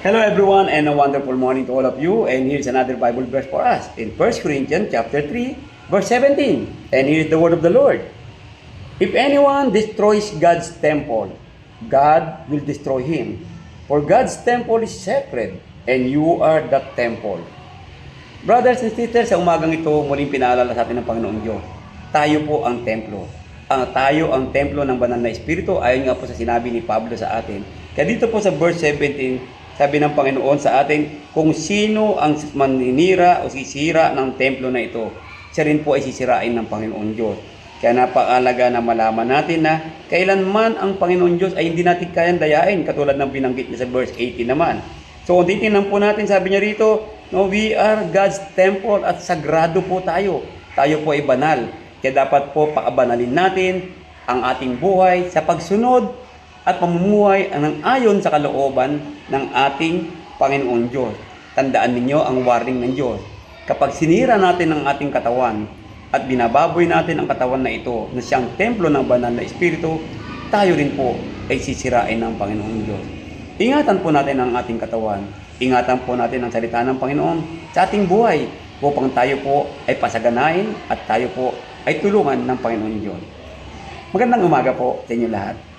Hello everyone and a wonderful morning to all of you and here's another Bible verse for us in 1 Corinthians chapter 3 verse 17 and here's the word of the Lord. If anyone destroys God's temple, God will destroy him. For God's temple is sacred and you are that temple. Brothers and sisters, sa umagang ito, muling pinaalala sa atin ng Panginoon Diyos. Tayo po ang templo. Ang tayo ang templo ng banal na Espiritu, ayon nga po sa sinabi ni Pablo sa atin. Kaya dito po sa verse 17, sabi ng Panginoon sa atin, kung sino ang maninira o sisira ng templo na ito, siya rin po ay sisirain ng Panginoon Diyos. Kaya napakalaga na malaman natin na kailanman ang Panginoon Diyos ay hindi natin kayang dayain, katulad ng binanggit niya sa verse 18 naman. So kung titingnan po natin, sabi niya rito, no, we are God's temple at sagrado po tayo. Tayo po ay banal. Kaya dapat po pakabanalin natin ang ating buhay sa pagsunod at pamumuhay ng ayon sa kalooban ng ating Panginoon Diyos. Tandaan ninyo ang warning ng Diyos. Kapag sinira natin ang ating katawan at binababoy natin ang katawan na ito na siyang templo ng banal na Espiritu, tayo rin po ay sisirain ng Panginoon Diyos. Ingatan po natin ang ating katawan. Ingatan po natin ang salita ng Panginoon sa ating buhay upang tayo po ay pasaganain at tayo po ay tulungan ng Panginoon Diyos. Magandang umaga po sa inyo lahat.